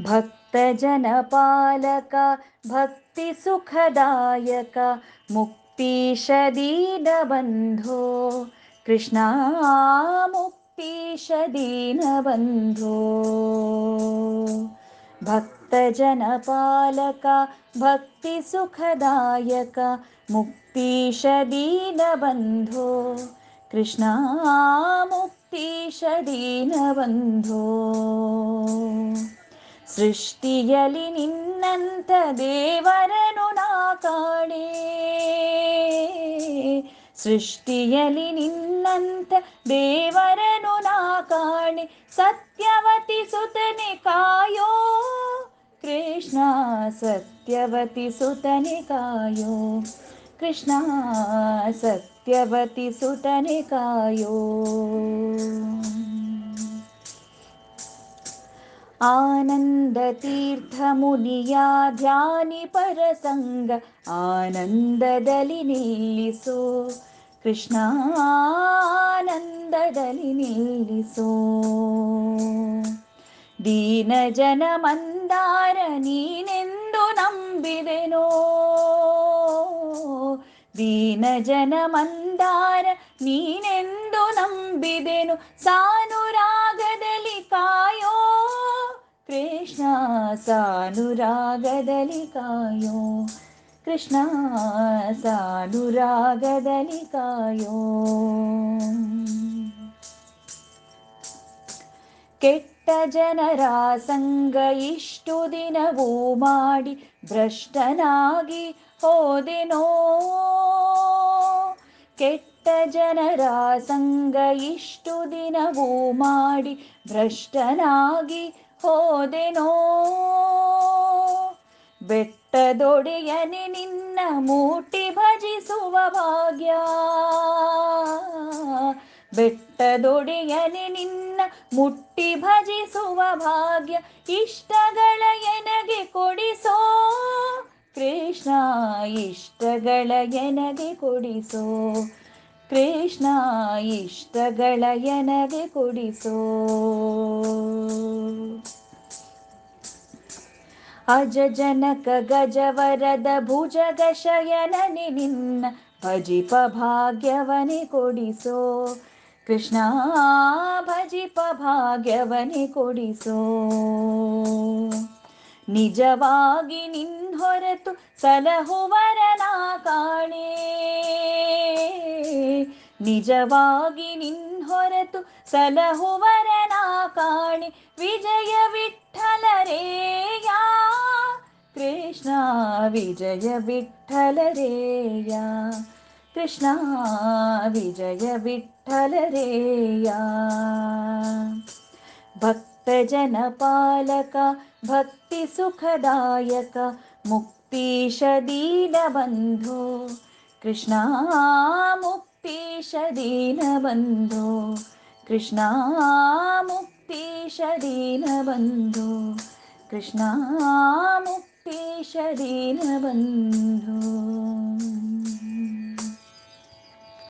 भक्तजनपालक भक्तिसुखदायक मुक्तिशदीनबन्धो कृष्णा मुक्तिशदीनबन्धो भक्तजनपालक भक्तिसुखदायक मुक्तिशदीनबन्धो कृष्णा मुक्तिशदीनबन्धो ಸೃಷ್ಟಿಯಲಿ ನಿನ್ನಂತ ದೇವರನು ನಾ ಕಾಣೆ ಸೃಷ್ಟಿಯಲಿ ನಿನ್ನಂತ ದೇವರನು ನಾ ಕಾಣೆ ಸತ್ಯವತಿ ಸುತನೆ ಕಾಯೋ ಕೃಷ್ಣ ಸತ್ಯವತಿ ಸುತನೆ ಕಾಯೋ ಕೃಷ್ಣ ಸತ್ಯವತಿ ಸುತನೆ ಕಾಯೋ ಆನಂದತೀರ್ಥಮುನಿಯ ಧ್ಯಾನಿ ಪರಸಂಗ, ಆನಂದದಲ್ಲಿ ನಿಲ್ಲಿಸೋ. ಕೃಷ್ಣ ಆನಂದದಲ್ಲಿ ನಿಲ್ಲಿಸೋ. ದೀನ ಜನ ಮಂದಾರ ನೀನೆಂದು ನಂಬಿದೆನೋ? ದೀನ ಜನ ಮಂದಾರ ನೀನೆಂದು ನಂಬಿದೆನು? ಸಾನುರಾಗದಲ್ಲಿ ಕಾಯೋ ಕೃಷ್ಣ ಸಾನುರಾಗದಲ್ಲಿ ಕಾಯೋ ಕೃಷ್ಣ ಸಾನುರಾಗದಲ್ಲಿ ಕಾಯೋ ಕೆಟ್ಟ ಜನರ ಸಂಗ ಇಷ್ಟು ದಿನವೂ ಮಾಡಿ ಭ್ರಷ್ಟನಾಗಿ ಹೋದೆನೋ ಕೆಟ್ಟ ಜನರ ಸಂಗ ಇಷ್ಟು ದಿನವೂ ಮಾಡಿ ಭ್ರಷ್ಟನಾಗಿ ಹೋದೆನೋ ಬೆಟ್ಟದೊಡೆಯನೆ ನಿನ್ನ ಮೂಟಿ ಭಜಿಸುವ ಭಾಗ್ಯ. ಬೆಟ್ಟದೊಡೆಯನೆ ನಿನ್ನ ಮುಟ್ಟಿ ಭಜಿಸುವ ಭಾಗ್ಯ. ಇಷ್ಟಗಳ ಎನಗೆ ಕೊಡಿಸೋ? ಕೃಷ್ಣ, ಇಷ್ಟಗಳ ಎನಗೆ ಕೊಡಿಸೋ? ಕೃಷ್ಣ, ಇಷ್ಟಗಳ ಎನಗೆ ಕೊಡಿಸೋ? ಅಜ ಜನಕ ಗಜವರದ ಭುಜ ಶಯನನೆ ನಿನ್ನ ಭಜಿಪ ಭಾಗ್ಯವನಿ ಕೊಡಿಸೋ. ಕೃಷ್ಣ ಭಜಿಪ ಭಾಗ್ಯವನೆ ಕೊಡಿಸೋ. ನಿಜವಾಗಿ ನಿನ್ ಹೊರತು ಸಲಹುವರನ ಕಾಣೆ. ನಿಜವಾಗಿ ನಿನ್ ಹೊರತು ಸಲಹುವರನ ಕಾಣೆ. ವಿಜಯ विजय विठ्ठलरेया कृष्णा विजय विठ्ठलरेया भक्तजनपालक भक्तिसुखदायक मुक्तिश दीनबन्धु कृष्णा मुक्तिश दीनबन्धु कृष्णा मुक्तिश दीनबन्धु कृष्णा ದೀನಬಂಧೋ